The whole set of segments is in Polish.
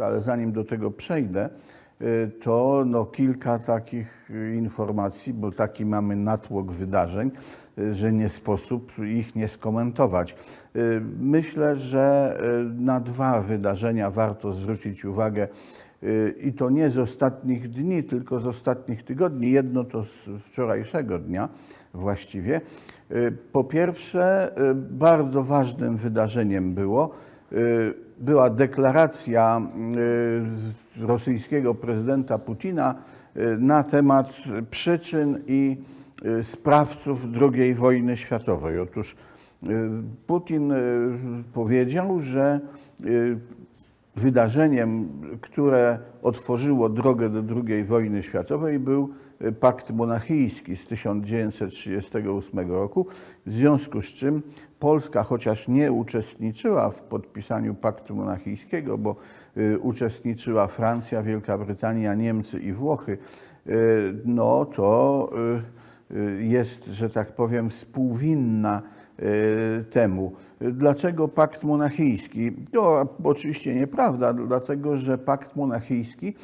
Ale zanim do tego przejdę, y, to no kilka takich informacji, bo taki mamy natłok wydarzeń, y, że nie sposób ich nie skomentować. Y, Myślę, że na dwa wydarzenia warto zwrócić uwagę i to nie z ostatnich dni, tylko z ostatnich tygodni. Jedno to z wczorajszego dnia właściwie. Po pierwsze, bardzo ważnym wydarzeniem było, była deklaracja y, rosyjskiego prezydenta Putina y, na temat przyczyn i y, sprawców II wojny światowej. Otóż y, Putin y, powiedział, że y, wydarzeniem, które otworzyło drogę do II wojny światowej, był y, pakt monachijski z 1938 roku, w związku z czym Polska, chociaż nie uczestniczyła w podpisaniu paktu monachijskiego, bo y, uczestniczyła Francja, Wielka Brytania, Niemcy i Włochy, y, no to y, jest, że tak powiem, współwinna temu. Dlaczego pakt monachijski? To oczywiście nieprawda, dlatego że pakt monachijski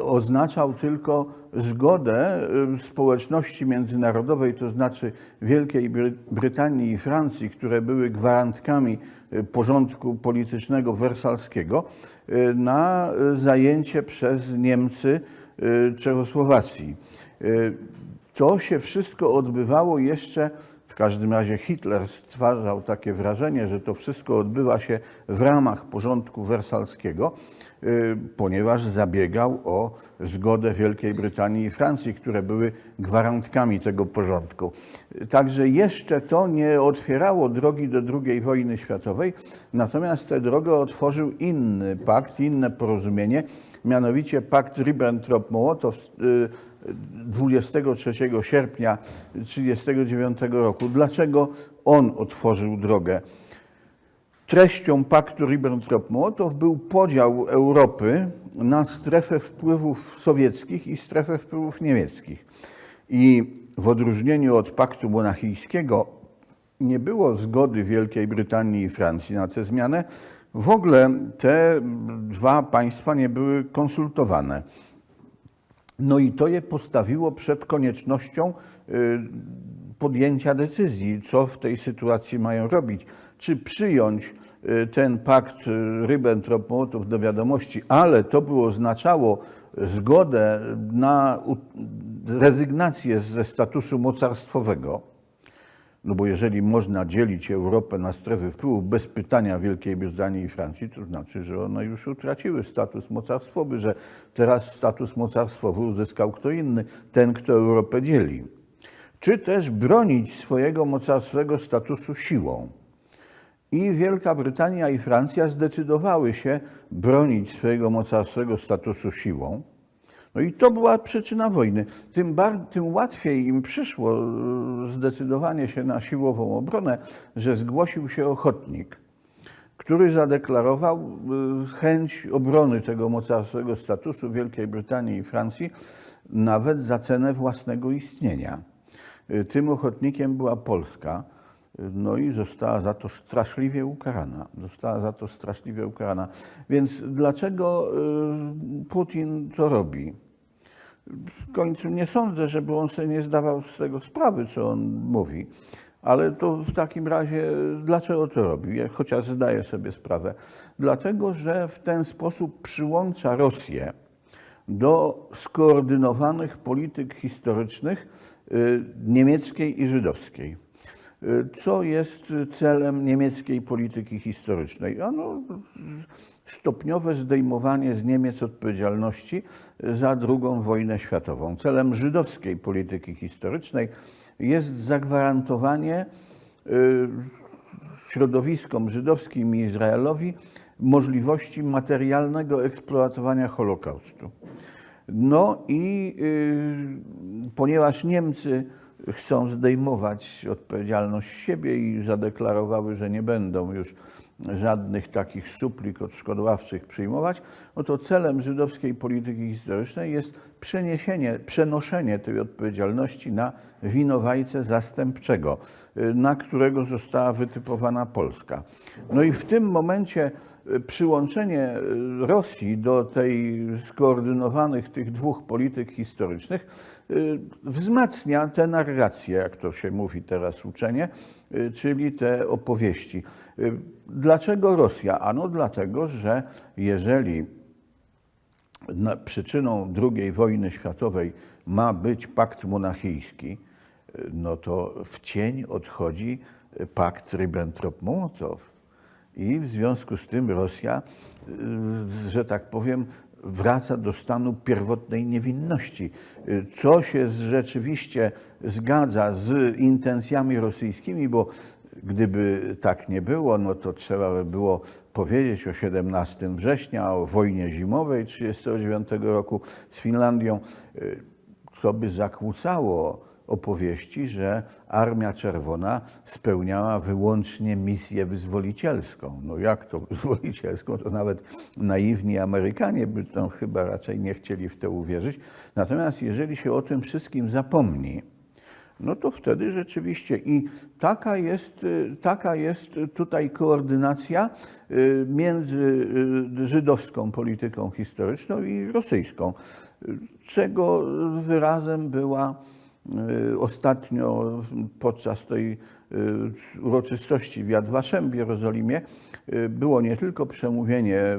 oznaczał tylko zgodę y, społeczności międzynarodowej, to znaczy Wielkiej Bry- Brytanii i Francji, które były gwarantkami y, porządku politycznego wersalskiego, na zajęcie przez Niemcy Czechosłowacji. To się wszystko odbywało jeszcze każdym razie Hitler stwarzał takie wrażenie, że to wszystko odbywa się w ramach porządku wersalskiego, y, ponieważ zabiegał o zgodę Wielkiej Brytanii i Francji, które były gwarantkami tego porządku. Także jeszcze to nie otwierało drogi do II wojny światowej, natomiast tę drogę otworzył inny pakt, inne porozumienie, mianowicie pakt Ribbentrop-Mołotow y, 23 sierpnia 1939 roku. Dlaczego on otworzył drogę? Treścią paktu Ribbentrop-Mołotow był podział Europy na strefę wpływów sowieckich i strefę wpływów niemieckich. I w odróżnieniu od paktu monachijskiego nie było zgody Wielkiej Brytanii i Francji na tę zmianę. W ogóle te dwa państwa nie były konsultowane. No i to je postawiło przed koniecznością y, podjęcia decyzji, co w tej sytuacji mają robić. Czy przyjąć y, ten pakt y, Ribbentrop-Mołotow do wiadomości, ale to by oznaczało zgodę na rezygnację ze statusu mocarstwowego, no bo jeżeli można dzielić Europę na strefy wpływów bez pytania Wielkiej Brytanii i Francji, to znaczy, że one już utraciły status mocarstwowy, że teraz status mocarstwowy uzyskał kto inny, ten, kto Europę dzieli. Czy też bronić swojego mocarstwowego statusu siłą. I Wielka Brytania i Francja zdecydowały się bronić swojego mocarstwowego statusu siłą. No i to była przyczyna wojny. Tym, bar, tym łatwiej im przyszło e, zdecydowanie się na siłową obronę, że zgłosił się ochotnik, który zadeklarował e, chęć obrony tego mocarstwowego statusu Wielkiej Brytanii i Francji nawet za cenę własnego istnienia. E, Tym ochotnikiem była Polska. No i została za to straszliwie ukarana. Została za to straszliwie ukarana. Więc dlaczego y, Putin to robi? W końcu nie sądzę, żeby on sobie nie zdawał z tego sprawy, co on mówi. Ale to w takim razie dlaczego to robi? Chociaż zdaję sobie sprawę. Dlatego, że w ten sposób przyłącza Rosję do skoordynowanych polityk historycznych y, niemieckiej i żydowskiej. Y, Co jest celem niemieckiej polityki historycznej? Ano, stopniowe zdejmowanie z Niemiec odpowiedzialności za II wojnę światową. Celem żydowskiej polityki historycznej jest zagwarantowanie y, środowiskom żydowskim i Izraelowi możliwości materialnego eksploatowania Holokaustu. No i y, ponieważ Niemcy chcą zdejmować odpowiedzialność siebie i zadeklarowały, że nie będą już żadnych takich suplik odszkodowawczych przyjmować, no to celem żydowskiej polityki historycznej jest przeniesienie, przenoszenie tej odpowiedzialności na winowajcę zastępczego, na którego została wytypowana Polska. No i w tym momencie przyłączenie y, Rosji do tej skoordynowanych tych dwóch polityk historycznych y, wzmacnia tę narrację, jak to się mówi teraz uczenie, y, czyli te opowieści. Dlaczego Rosja? Ano dlatego, że jeżeli przyczyną II wojny światowej ma być pakt monachijski, no to w cień odchodzi pakt Ribbentrop-Mołotow. I w związku z tym Rosja, y, że tak powiem, wraca do stanu pierwotnej niewinności, y, co się rzeczywiście zgadza z intencjami rosyjskimi, bo gdyby tak nie było, no to trzeba by było powiedzieć o 17 września, o wojnie zimowej 1939 roku z Finlandią, y, co by zakłócało opowieści, że Armia Czerwona spełniała wyłącznie misję wyzwolicielską. No jak to wyzwolicielską? To nawet naiwni Amerykanie by tam chyba raczej nie chcieli w to uwierzyć. Natomiast jeżeli się o tym wszystkim zapomni, no to wtedy rzeczywiście i taka jest, y, taka jest tutaj koordynacja y, między y, żydowską polityką historyczną i rosyjską, czego wyrazem była ostatnio podczas tej y, uroczystości w Yad Vashem w Jerozolimie y, było nie tylko przemówienie y,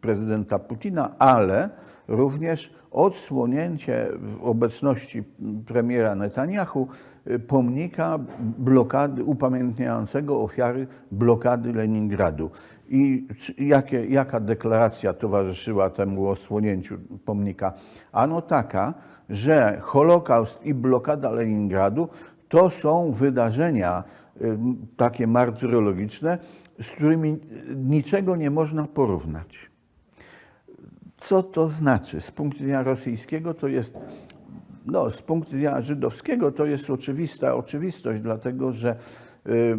prezydenta Putina, ale również odsłonięcie w obecności premiera Netanyahu y, pomnika blokady, upamiętniającego ofiary blokady Leningradu. I jakie, jaka deklaracja towarzyszyła temu odsłonięciu pomnika? Ano taka, że Holokaust i blokada Leningradu to są wydarzenia y, takie martyrologiczne, z którymi niczego nie można porównać. Co to znaczy? Z punktu widzenia rosyjskiego to jest, no, z punktu widzenia żydowskiego to jest oczywista oczywistość, dlatego że y, y,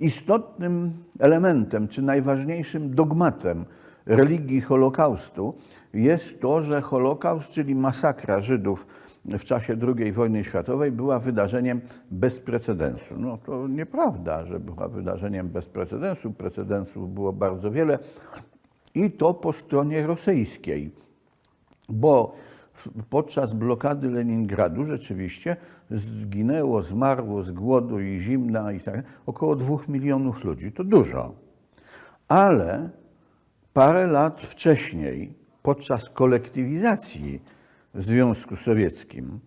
istotnym elementem, czy najważniejszym dogmatem religii Holokaustu jest to, że Holokaust, czyli masakra Żydów w czasie II wojny światowej była wydarzeniem bez precedensu. No to nieprawda, że była wydarzeniem bez precedensu. Precedensów było bardzo wiele i to po stronie rosyjskiej bo podczas blokady Leningradu rzeczywiście zginęło, zmarło z głodu i zimna i tak około dwóch milionów ludzi. To dużo. Ale parę lat wcześniej, podczas kolektywizacji w Związku Sowieckim,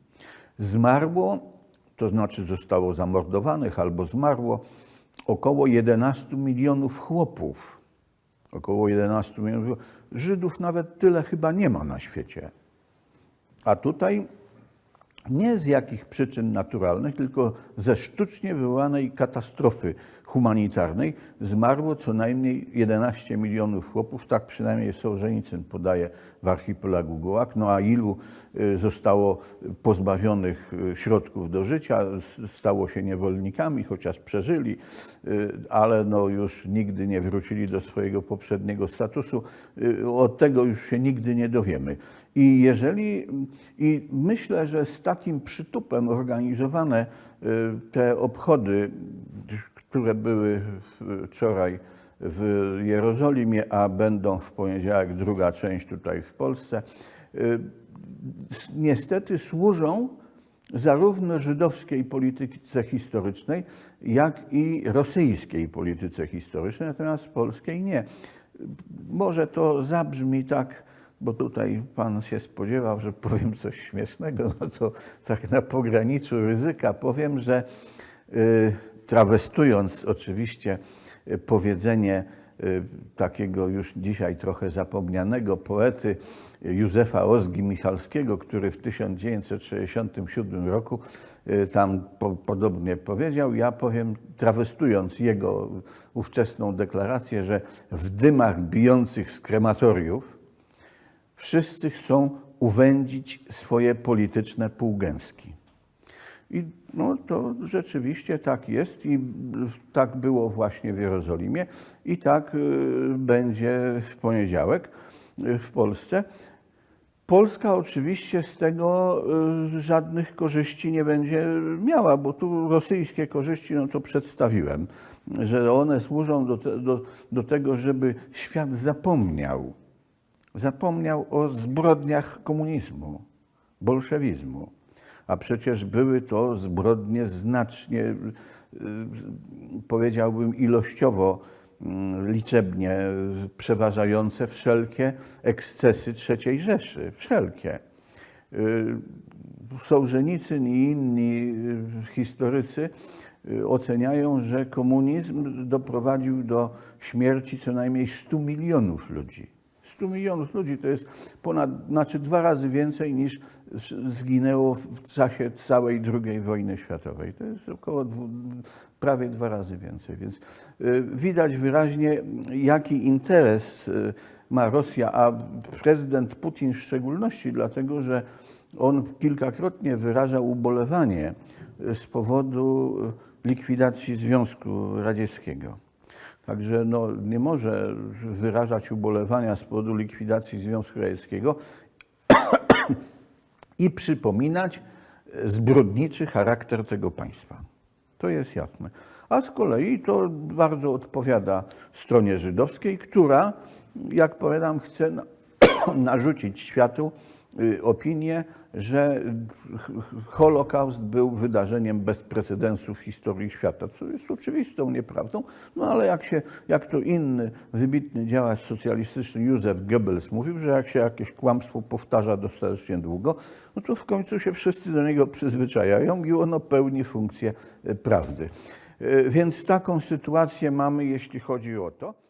zmarło, to znaczy zostało zamordowanych albo zmarło około 11 milionów chłopów około 11 milionów. Żydów nawet tyle chyba nie ma na świecie. A tutaj nie z jakich przyczyn naturalnych, tylko ze sztucznie wywołanej katastrofy humanitarnej zmarło co najmniej 11 milionów chłopów, tak przynajmniej Sołżenicyn podaje w archipelagu Gołak. No a ilu y, zostało pozbawionych y, środków do życia, stało się niewolnikami, chociaż przeżyli, y, ale no już nigdy nie wrócili do swojego poprzedniego statusu. Od tego już się nigdy nie dowiemy. I jeżeli, i myślę, że z takim przytupem organizowane te obchody, które były wczoraj w Jerozolimie, a będą w poniedziałek druga część tutaj w Polsce, y, niestety służą zarówno żydowskiej polityce historycznej, jak i rosyjskiej polityce historycznej, natomiast polskiej nie. Może to zabrzmi tak, bo tutaj pan się spodziewał, że powiem coś śmiesznego, no to tak na pograniczu ryzyka powiem, że y, trawestując oczywiście y, powiedzenie y, takiego już dzisiaj trochę zapomnianego poety Józefa Ozgi Michalskiego, który w 1967 roku tam po, podobnie powiedział. Ja powiem, trawestując jego ówczesną deklarację, że w dymach bijących z krematoriów wszyscy chcą uwędzić swoje polityczne półgęski. I no, to rzeczywiście tak jest i tak było właśnie w Jerozolimie i tak y, będzie w poniedziałek y, w Polsce. Polska oczywiście z tego y, żadnych korzyści nie będzie miała, bo tu rosyjskie korzyści, no to przedstawiłem, że one służą do, te, do, do tego, żeby świat zapomniał. Zapomniał o zbrodniach komunizmu, bolszewizmu. A przecież były to zbrodnie znacznie, y, powiedziałbym, ilościowo, mm, liczebnie przeważające wszelkie ekscesy III Rzeszy. Wszelkie. Y, Sołżenicyn i inni y, historycy oceniają, że komunizm doprowadził do śmierci co najmniej 100 milionów ludzi. 100 milionów ludzi to jest ponad, znaczy dwa razy więcej niż zginęło w czasie całej II wojny światowej. To jest około dwu, prawie dwa razy więcej. Więc y, widać wyraźnie, jaki interes y, ma Rosja, a prezydent Putin w szczególności, dlatego że on kilkakrotnie wyrażał ubolewanie y, z powodu likwidacji Związku Radzieckiego. Także no, nie może wyrażać ubolewania z powodu likwidacji Związku Radzieckiego i przypominać zbrodniczy charakter tego państwa. To jest jasne. A z kolei to bardzo odpowiada stronie żydowskiej, która, jak powiadam, chce na- narzucić światu opinię, że Holokaust był wydarzeniem bez precedensu w historii świata, co jest oczywistą nieprawdą, no ale jak, się, jak to inny wybitny działacz socjalistyczny Józef Goebbels mówił, że jak się jakieś kłamstwo powtarza dostatecznie długo, no to w końcu się wszyscy do niego przyzwyczajają i ono pełni funkcję e, prawdy. E, Więc taką sytuację mamy, jeśli chodzi o to.